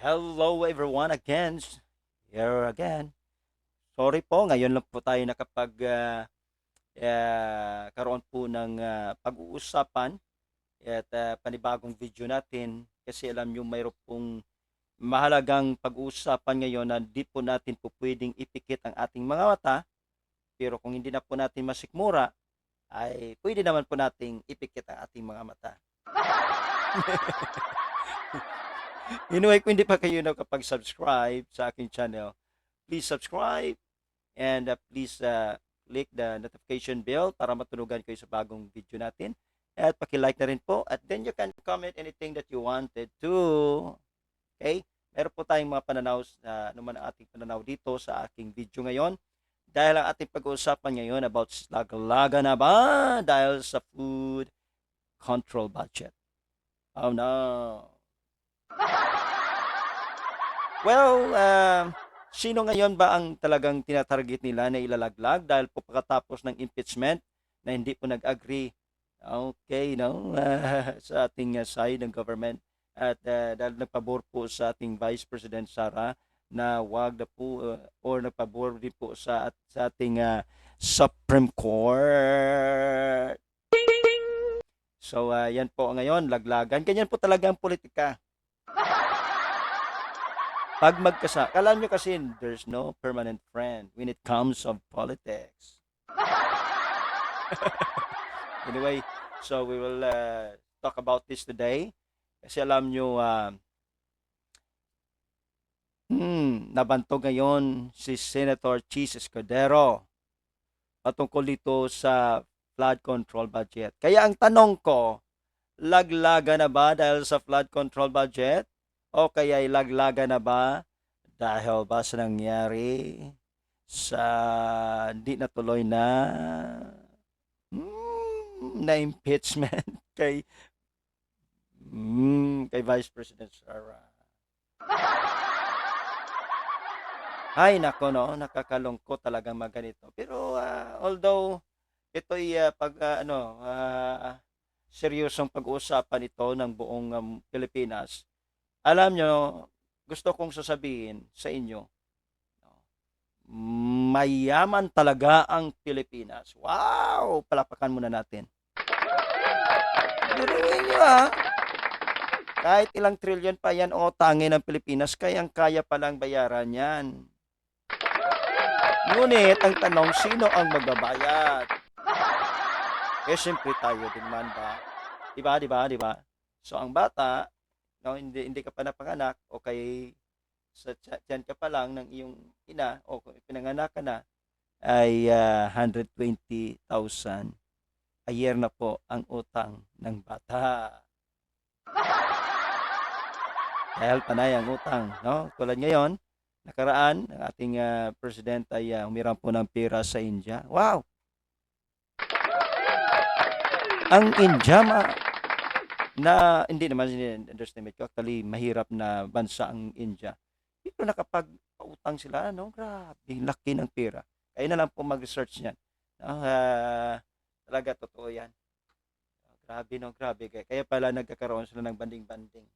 Hello everyone again. Here again. Sorry po, ngayon lang po tayo nakapag ah, ah, karoon po ng ah, pag-uusapan at ah, panibagong video natin kasi alam nyo mayroon pong mahalagang pag-uusapan ngayon na di po natin po pwedeng ipikit ang ating mga mata pero kung hindi na po natin masikmura ay pwede naman po nating ipikit ang ating mga mata. Anyway, kung hindi pa kayo nakapag-subscribe sa aking channel, please subscribe and uh, please uh, click the notification bell para matunugan kayo sa bagong video natin. At paki-like na rin po. At then you can comment anything that you wanted to. Okay? Meron po tayong mga pananaw, uh, naman ang ating pananaw dito sa aking video ngayon. Dahil ang ating pag-uusapan ngayon about laglaga na ba dahil sa food control budget. Oh no. Well, um, sino ngayon ba ang talagang tinatarget nila na ilalaglag dahil po pagkatapos ng impeachment na hindi po nag-agree okay, no, sa ating uh, side ng government at uh, dahil nagpabor po sa ating Vice President Sara na wag na po uh, or nagpabor din po sa, at, sa ating uh, Supreme Court. So, uh, yan po ngayon, laglagan. Ganyan po talaga ang politika. Pag magkasa, alam nyo kasi there's no permanent friend when it comes of politics. anyway, so we will uh, talk about this today. Kasi alam nyo, uh, hmm, nabantog ngayon si Senator Chis Escudero patungkol dito sa flood control budget. Kaya ang tanong ko, laglaga na ba dahil sa flood control budget? O kaya laglaga na ba dahil ba sa nangyari sa hindi natuloy na hmm, na impeachment kay hmm, kay Vice President Sara. Ay nako no, nakakalungkot talagang maganito. Pero uh, although ito'y uh, pag uh, ano uh, seryosong pag-uusapan ito ng buong um, Pilipinas, alam nyo, gusto kong sasabihin sa inyo, mayaman talaga ang Pilipinas. Wow! Palapakan muna natin. Biruin nyo ha. Kahit ilang trilyon pa yan o tangin ng Pilipinas, kayang-kaya palang bayaran yan. Ngunit, ang tanong, sino ang magbabayad? Eh, siyempre tayo din man ba? Diba, diba, diba? So, ang bata, no, hindi, hindi ka pa napanganak, o kay sa tiyan ka pa lang ng iyong ina, o kung pinanganak ka na, ay uh, 120,000 a year na po ang utang ng bata. Dahil panay ang utang, no? Tulad ngayon, nakaraan, ang ating uh, president ay uh, humiram po ng pera sa India. Wow! Ang India, ma, na hindi naman underestimate ko, actually mahirap na bansa ang India. Pero nakapag-pautang sila, no? Grabe, laki ng pera. Kaya na lang po mag-research niyan. Uh, talaga totoo yan. Grabe, no? Grabe. Kaya, kaya pala nagkakaroon sila ng banding-banding.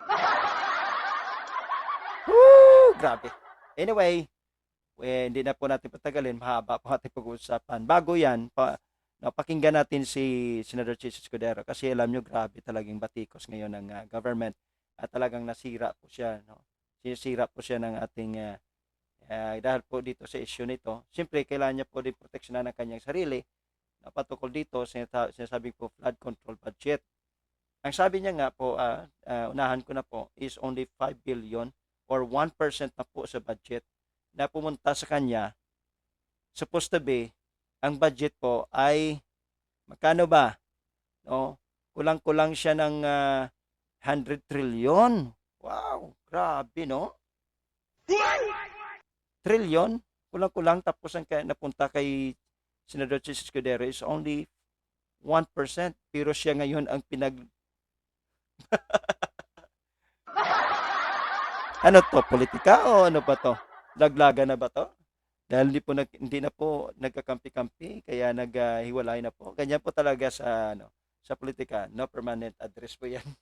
Woo! Grabe. Anyway, eh, hindi na po natin patagalin. Mahaba po ating pag-uusapan. Bago yan, pa, no, pakinggan natin si Senator Chis Escudero kasi alam nyo, grabe talagang batikos ngayon ng uh, government at talagang nasira po siya. No? Sinisira po siya ng ating uh, uh, dahil po dito sa issue nito. Siyempre, kailangan niya po din proteksyonan ng kanyang sarili. No, patukol dito, sinasabi po flood control budget. Ang sabi niya nga po, uh, uh, unahan ko na po, is only 5 billion or 1% na po sa budget na pumunta sa kanya. Supposed to be, ang budget po ay magkano ba? No? Kulang-kulang siya ng uh, 100 trillion. Wow, grabe no? Trillion, kulang-kulang tapos ang napunta kay Senador Chis Escudero is only 1%. Pero siya ngayon ang pinag... ano to, politika o ano ba to? Laglaga na ba to? Dahil hindi po nag, hindi na po nagkakampi-kampi kaya naghiwalay na po. Ganyan po talaga sa ano sa politika, no permanent address po 'yan.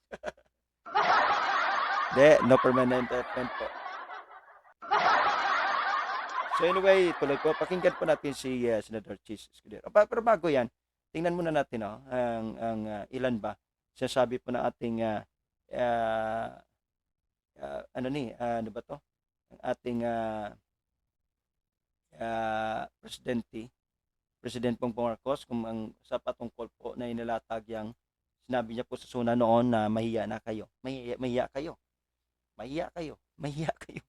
Hindi, no permanent appointment po. So anyway, tuloy po, pakinggan po natin si uh, Senator Chis Escudero. Pero bago yan, tingnan muna natin no, ang, ang uh, ilan ba sinasabi po na ating uh, uh, uh, ano ni, uh, ano ba to? Ang ating uh, uh, presidente, President Pong Marcos, kung ang sa patungkol po na inilatag yung sinabi niya po sa suna noon na mahiya na kayo. Mahiya, mahiya kayo. Mahiya kayo. Mahiya kayo.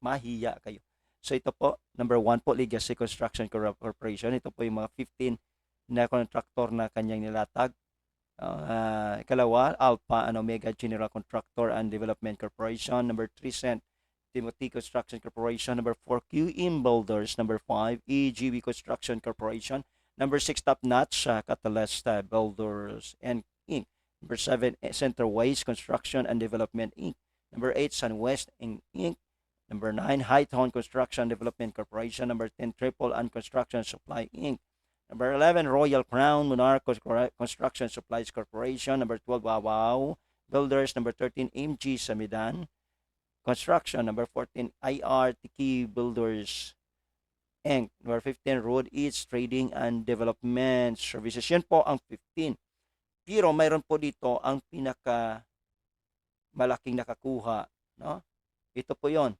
Mahiya kayo. So ito po, number one po, Legacy Construction Corp- Corporation. Ito po yung mga 15 na contractor na kanyang nilatag. Uh, ikalawa, Alpha and Omega General Contractor and Development Corporation. Number three, St. Timothy Construction Corporation. Number four, QM Builders. Number five, EGB Construction Corporation. Number six, Top Notch uh, Catalyst uh, Builders and Inc. Number seven, eh, Center Waste Construction and Development Inc. Number eight, SunWest Inc. Number nine, Hightown Construction Development Corporation. Number 10, Triple and Construction Supply Inc. Number 11, Royal Crown Monarch Cor- Construction Supplies Corporation. Number 12, Wawaw Builders. Number 13, MG Samidan Construction. Number 14, IR Tiki Builders Inc. Number 15, Road Eats Trading and Development Services. Yan po ang 15. Pero mayroon po dito ang pinaka malaking nakakuha. No? Ito po yon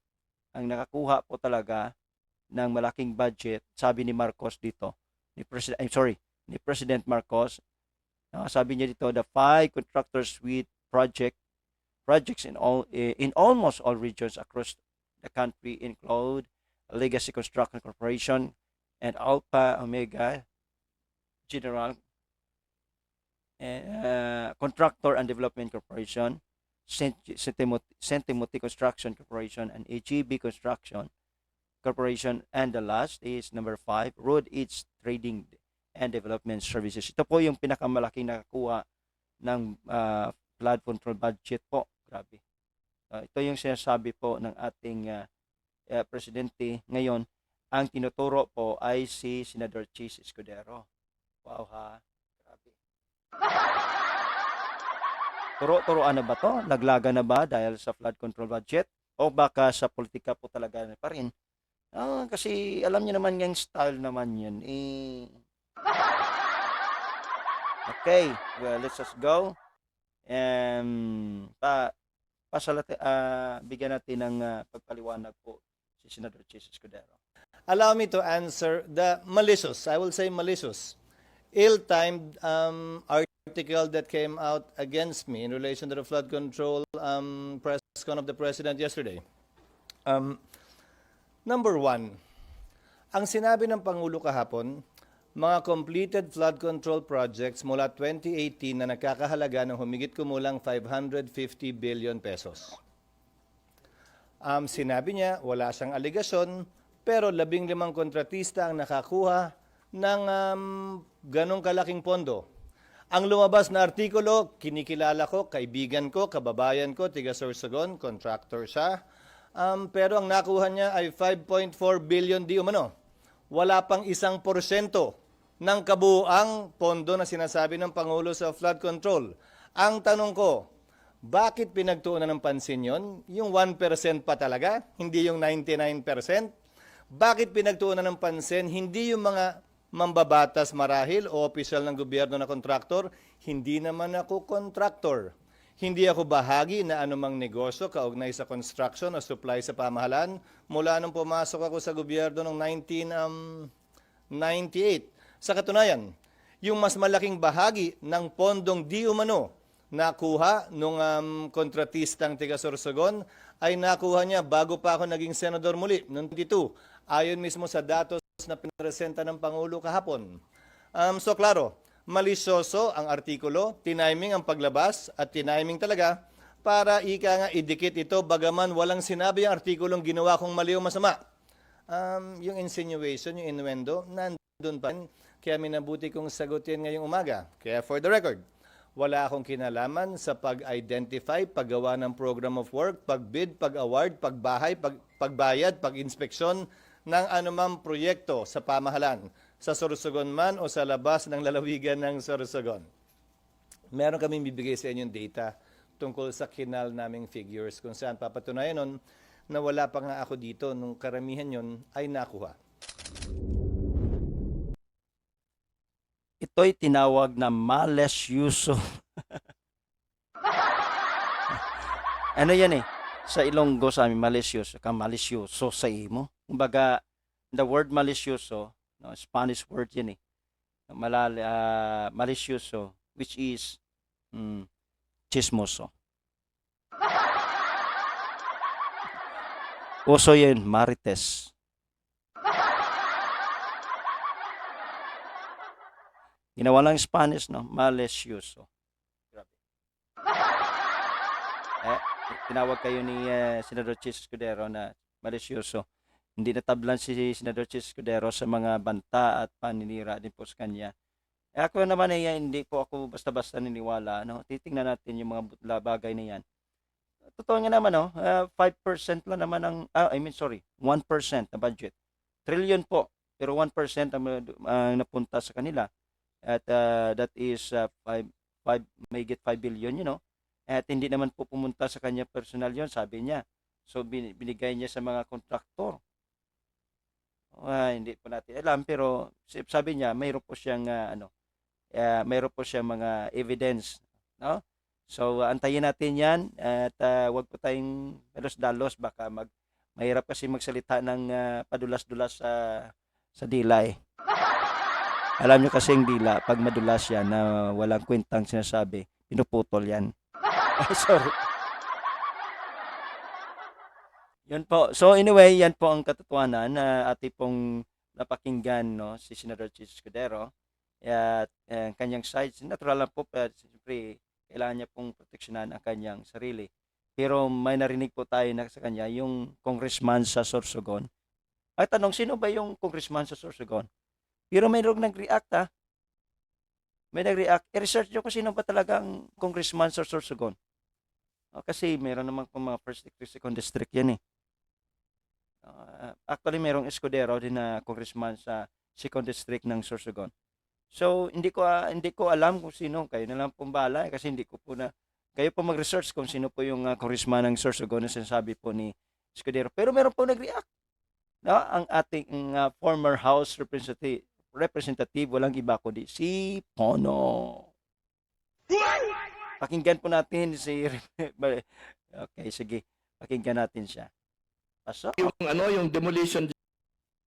ang nakakuha po talaga ng malaking budget, sabi ni Marcos dito, ni President, I'm sorry, ni President Marcos, no, sabi niya dito, the five contractors with project projects in all eh, in almost all regions across the country include Legacy Construction Corporation and Alpha Omega General uh, Contractor and Development Corporation, St. Timothy. Timothy Construction Corporation, and AGB Construction Corporation. And the last is number five, Road Eats Trading and Development Services. Ito po yung pinakamalaking nakakuha ng uh, flood control budget po. Grabe. Uh, ito yung sinasabi po ng ating uh, uh, presidente ngayon. Ang tinuturo po ay si Senador Chis Escudero. Wow ha. Grabe. Turo-turoan na ba to? Naglaga na ba dahil sa flood control budget? O baka sa politika po talaga na pa rin? Ah, kasi alam niyo naman yung style naman yan. Eh... Okay, well, let's just go. Um, pa, pasalati, ah, bigyan natin ng ah, pagpaliwanag po si Senador Chis Escudero. Allow me to answer the malicious, I will say malicious, ill-timed um, article that came out against me in relation to the flood control um, press con of the President yesterday. Um, number one, ang sinabi ng Pangulo kahapon, mga completed flood control projects mula 2018 na nakakahalaga ng humigit kumulang 550 billion pesos. Um, sinabi niya, wala siyang aligasyon, pero labing limang kontratista ang nakakuha ng um, ganong kalaking pondo. Ang lumabas na artikulo, kinikilala ko, kaibigan ko, kababayan ko, tiga Sorsogon, contractor siya. Um, pero ang nakuha niya ay 5.4 billion di umano. Wala pang isang porsyento ng kabuang pondo na sinasabi ng Pangulo sa flood control. Ang tanong ko, bakit pinagtuunan ng pansin yon? Yung 1% pa talaga, hindi yung 99%? Bakit pinagtuunan ng pansin, hindi yung mga mambabatas marahil o opisyal ng gobyerno na kontraktor? Hindi naman ako kontraktor. Hindi ako bahagi na anumang negosyo kaugnay sa construction o supply sa pamahalaan mula nung pumasok ako sa gobyerno noong 1998. Sa katunayan, yung mas malaking bahagi ng pondong di umano nakuha nung um, kontratistang tiga Sorsogon ay nakuha niya bago pa ako naging senador muli noong 22. Ayon mismo sa datos na pinresenta ng Pangulo kahapon. Um, so klaro, malisyoso ang artikulo, tiniming ang paglabas at tiniming talaga para ika nga idikit ito bagaman walang sinabi ang artikulong ginawa kong mali o masama. Um, yung insinuation, yung innuendo, nandun pa. rin. Kaya minabuti kong sagutin ngayong umaga. Kaya for the record, wala akong kinalaman sa pag-identify, paggawa ng program of work, pagbid, pag-award, pagbahay, pag pagbayad, pag-inspeksyon ng anumang proyekto sa pamahalan, sa Sorsogon man o sa labas ng lalawigan ng Sorsogon. Meron kaming bibigay sa inyong data tungkol sa kinal naming figures kung saan papatunayan nun na wala pa nga ako dito nung karamihan yon ay nakuha. Ito'y tinawag na malesyuso. ano yan eh? Sa Ilonggo sa amin, malesyuso. Ka malisyoso sa imo. Kumbaga, the word malisyoso, no, Spanish word yan eh. Malal, ah, malisyoso, which is mm, chismoso. Uso yun, marites. Ginawa lang Spanish, no? Malesyuso. Grabe. Eh, tinawag kayo ni eh, Senador Chis Escudero na malisyoso. Hindi natablan si Senador Chis Escudero sa mga banta at paninira din po sa kanya. Eh, ako naman eh, hindi po ako basta-basta niniwala. No? Titingnan natin yung mga butla bagay na yan. Totoo nga naman, no? Ah, 5% lang naman ang, ah, I mean, sorry, 1% na budget. Trillion po, pero 1% ang ang napunta sa kanila at uh, that is uh, 5 5 may get 5 billion you know. At hindi naman po pumunta sa kanya personal yon sabi niya. So bin- binigay niya sa mga kontraktor. Ah, hindi po natin alam pero sabi niya mayroon po siyang ah, ano uh, mayroon po siyang mga evidence no? So ah, antayin natin yan at ah, wag po tayong dalos-dalos. Baka mag mahirap kasi magsalita ng ah, padulas-dulas sa sa dila eh alam nyo kasi yung dila, pag madulas yan na walang kwentang sinasabi, pinuputol yan. Sorry. Yun po. So anyway, yan po ang katotohanan na ating pong napakinggan no, si Senador Chis Escudero. At eh, kanyang side, natural lang po, pero siyempre, kailangan niya pong proteksyonan ang kanyang sarili. Pero may narinig po tayo na sa kanya, yung congressman sa Sorsogon. Ay tanong, sino ba yung congressman sa Sorsogon? Pero mayroong nag-react ha. May nag-react. I-research nyo kung sino ba talagang congressman sa Sorsogon. O, kasi meron naman pong mga first district, second district yan eh. Ah, actually, merong escudero din na congressman sa second district ng Sorsogon. So, hindi ko ah, hindi ko alam kung sino. Kayo na lang pong bahala eh, kasi hindi ko po na kayo po mag-research kung sino po yung ah, congressman ng Sorsogon na sinasabi po ni Escudero. Pero meron po nag-react. No, ang ating ah, former House Representative representative, walang iba kundi si Pono. Pakinggan po natin si... okay, sige. Pakinggan natin siya. Pasok. yung ano yung demolition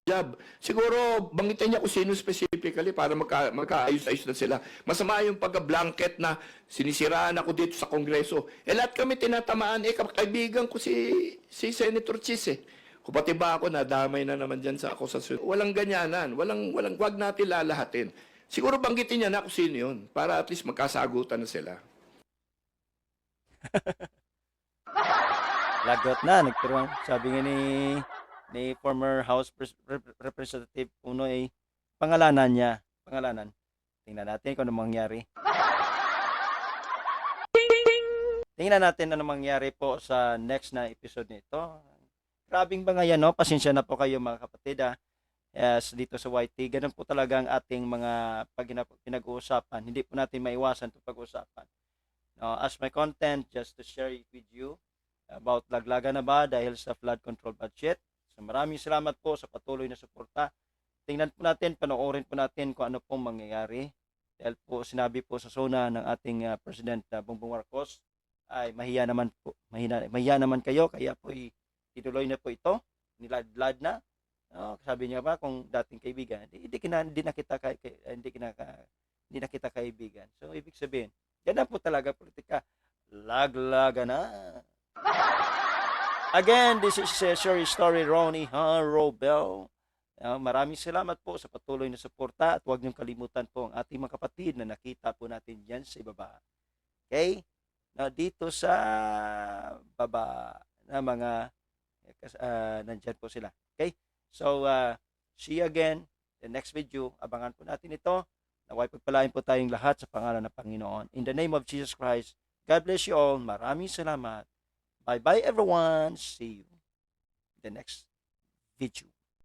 job. Siguro banggitin niya kung sino specifically para magka, magkaayos-ayos na sila. Masama yung pagka-blanket na sinisiraan ako dito sa Kongreso. Eh lahat kami tinatamaan. Eh kaibigan ko si, si Senator Chis eh. Kung pati ba ako nadamay na naman dyan sa akusasyon. Walang ganyanan. Walang, walang, wag natin lalahatin. Siguro banggitin niya na kung sino yun para at least magkasagutan na sila. Lagot na. Nagturuan. Sabi nga ni, ni former House Pres- Rep- Representative Puno ay pangalanan niya. Pangalanan. Tingnan natin kung ano mangyari. Tingnan natin ano mangyari po sa next na episode nito. Grabing ba yan, no? Pasensya na po kayo mga kapatid, ah. Yes, dito sa YT, ganun po talaga ang ating mga pinag-uusapan. Hindi po natin maiwasan itong pag-uusapan. No, as my content, just to share it with you about laglaga na ba dahil sa flood control budget. So maraming salamat po sa patuloy na suporta. Tingnan po natin, panoorin po natin kung ano pong mangyayari. Dahil po sinabi po sa zona ng ating ah, President na Bongbong Marcos ay mahiya naman po. Mahina, mahiya naman kayo, kaya po i- ituloy na po ito. Nilad-lad na. No, sabi niya ba kung dating kaibigan, hindi, kina, hindi na kita kay, kay- hindi kina, hindi na kita kaibigan. So ibig sabihin, na po talaga politika. Laglaga na. Again, this is uh, Sherry Story Ronnie Harrobel. Uh, maraming salamat po sa patuloy na suporta at huwag niyong kalimutan po ang ating mga kapatid na nakita po natin dyan sa ibaba. Okay? Na dito sa baba na mga uh, nandyan po sila. Okay? So, uh, see you again the next video. Abangan po natin ito. Naway pagpalain po tayong lahat sa pangalan ng Panginoon. In the name of Jesus Christ, God bless you all. Maraming salamat. Bye-bye everyone. See you the next video.